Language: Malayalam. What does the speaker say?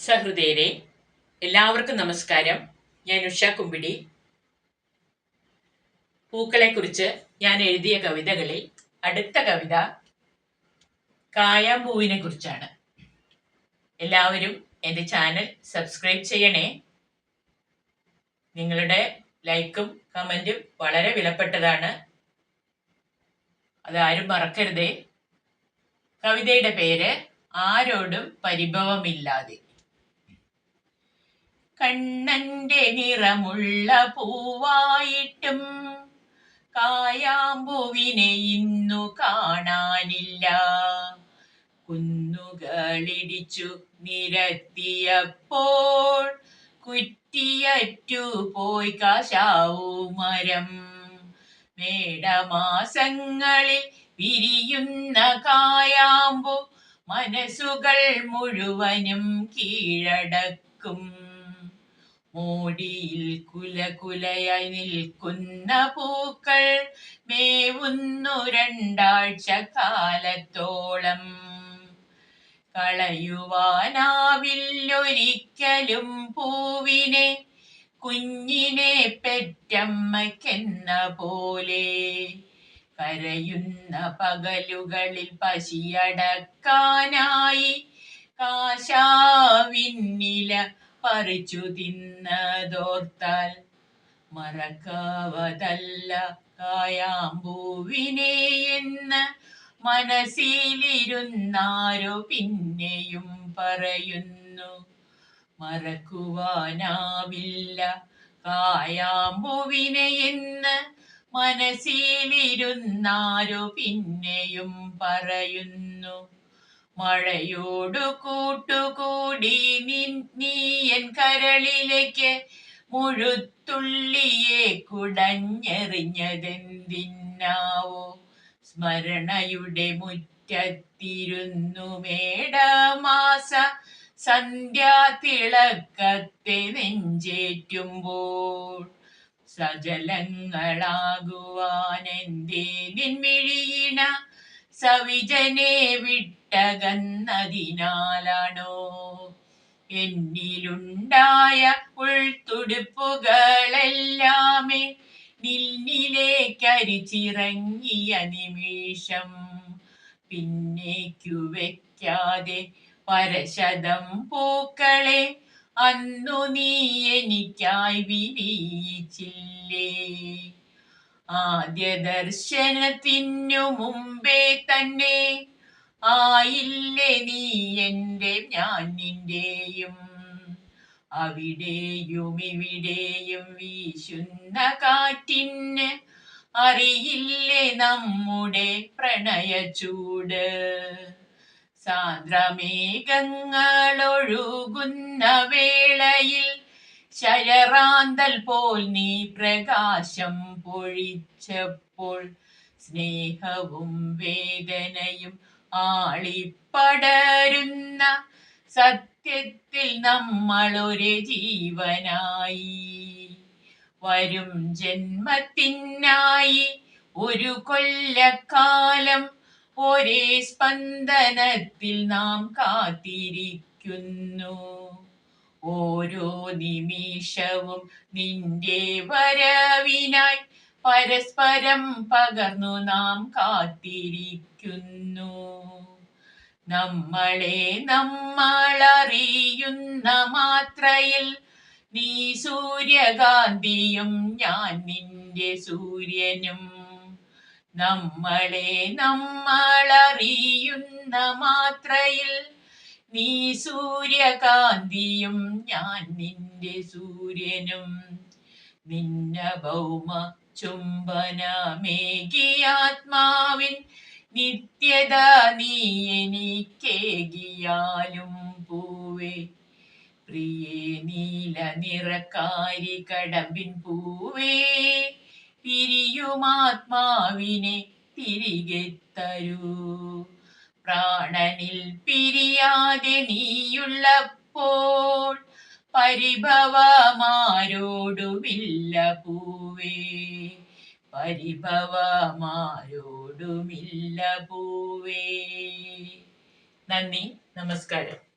സഹൃദയരെ എല്ലാവർക്കും നമസ്കാരം. ഞാൻ ഉഷ കുമ്പിടി. പൂക്കളെക്കുറിച്ച് ഞാൻ എഴുതിയ കവിതകളിൽ അടുത്ത കവിത കായാമ്പൂവിനെ കുറിച്ചാണ് എല്ലാവരും എന്റെ ചാനൽ സബ്സ്ക്രൈബ് ചെയ്യണേ. നിങ്ങളുടെ ലൈക്കും കമന്റും വളരെ വിലപ്പെട്ടതാണ്. അതാരും മറക്കരുതേ. കവിതയുടെ പേര് ആരോടും പരിഭവമില്ലാതെ. കണ്ണന്റെ നിറമുള്ള പൂവായിട്ടും കായാമ്പുവിനെ ഇന്നു കാണാനില്ല. കുന്നുകളിടിച്ചു നിരത്തിയപ്പോൾ കുറ്റിയറ്റു പോയി കാശാവൂ മരം. മേടമാസങ്ങളിൽ വിരിയുന്ന കായാമ്പു മനസ്സുകൾ മുഴുവനും കീഴടക്കും. മോടിയിൽ കുലകുലയായി നിൽക്കുന്ന പൂക്കൾ മേവുന്നു രണ്ടാഴ്ച കാലത്തോളം. കളയുവാനാവില്ലൊരിക്കലും പൂവിനെ കുഞ്ഞിനെ പെറ്റമ്മയ്ക്കെന്ന പോലെ. കരയുന്ന പകലുകളിൽ പശിയടക്കാനായി കാശാവിന്നില പറിച്ചു തിന്നതോർത്താൽ മറക്കാവതല്ല കായാമ്പൂവിനെ എന്ന് മനസ്സിലിരുന്നാരോ പിന്നെയും പറയുന്നു. മറക്കുവാനാവില്ല കായാമ്പൂവിനെ എന്ന് മനസ്സിലിരുന്നാരോ പിന്നെയും പറയുന്നു. മഴയോടു കൂട്ടുകൂടി നീയൻ കരളിലേക്ക് മുഴുത്തുള്ളിയെ കുടഞ്ഞെറിഞ്ഞതെന്തിന്നാവോ സ്മരണയുടെ മുറ്റത്തിരുന്നു മേടമാസ സന്ധ്യാതിളക്കത്തെ നെഞ്ചേറ്റുമ്പോൾ. സജലങ്ങളാകുവാനെന്തേ നിൻമിഴിയിണ സവിജനെ വിട്ടകന്നതിനാലാണോ എന്നിലുണ്ടായ ഉൾത്തുടുപ്പുകളെല്ലാമേ നിന്നിലേക്കരിച്ചിറങ്ങിയ നിമിഷം പിന്നേക്കു വെക്കാതെ പരശതം പൂക്കളെ അന്നു നീ എനിക്കായി വിരിയിച്ചില്ലേ? ആദ്യ ദർശനത്തിനു മുമ്പേ തന്നെ ആയില്ലേ നീ എന്റെ ഞാൻ നിന്റെയും അവിടെയും ഇവിടെയും വീശുന്ന കാറ്റിന് അറിയില്ലേ നമ്മുടെ പ്രണയചൂട് സാന്ദ്രമേഘങ്ങളൊഴുകുന്ന വേളയിൽ ശരറാന്തൽ പോൽ നീ പ്രകാശം പൊഴിച്ചപ്പോൾ സ്നേഹവും വേദനയും ആളിപ്പടരുന്ന സത്യത്തിൽ നമ്മൾ ഒരു ജീവനായി. വരും ജന്മത്തിനായി ഒരു കൊല്ലക്കാലം ഒരേ സ്പന്ദനത്തിൽ നാം കാത്തിരിക്കുന്നു. ഓരോ നിമിഷവും നിന്റെ വരവിനായി പരസ്പരം പകർന്നു നാം കാത്തിരിക്കുന്നു. നമ്മളെ നമ്മൾ അറിയുന്ന മാത്രയിൽ നീ സൂര്യകാന്തിയും ഞാൻ നിന്റെ സൂര്യനും. നമ്മളെ നമ്മൾ അറിയുന്ന മാത്രയിൽ നീ സൂര്യകാന്തിയും ഞാൻ നിന്റെ സൂര്യനും. നിന്ന ഭൗമ ചുംബനമേകിയാത്മാവിൻ നിത്യത നീ എനിക്കേകിയാലും പൂവേ. പ്രിയേ നീല നിറക്കാരി കടമ്പിൻ പൂവേ. പിരിയുമാത്മാവിനെ തിരികെ തരൂ. പ്രാണനിൽ പിരിയാതെ നീയുള്ളപ്പോൾ പരിഭവമാരോടുമില്ല പൂവേ. പരിഭവമാരോടുമില്ല പൂവേ. നന്ദി നമസ്കാരം.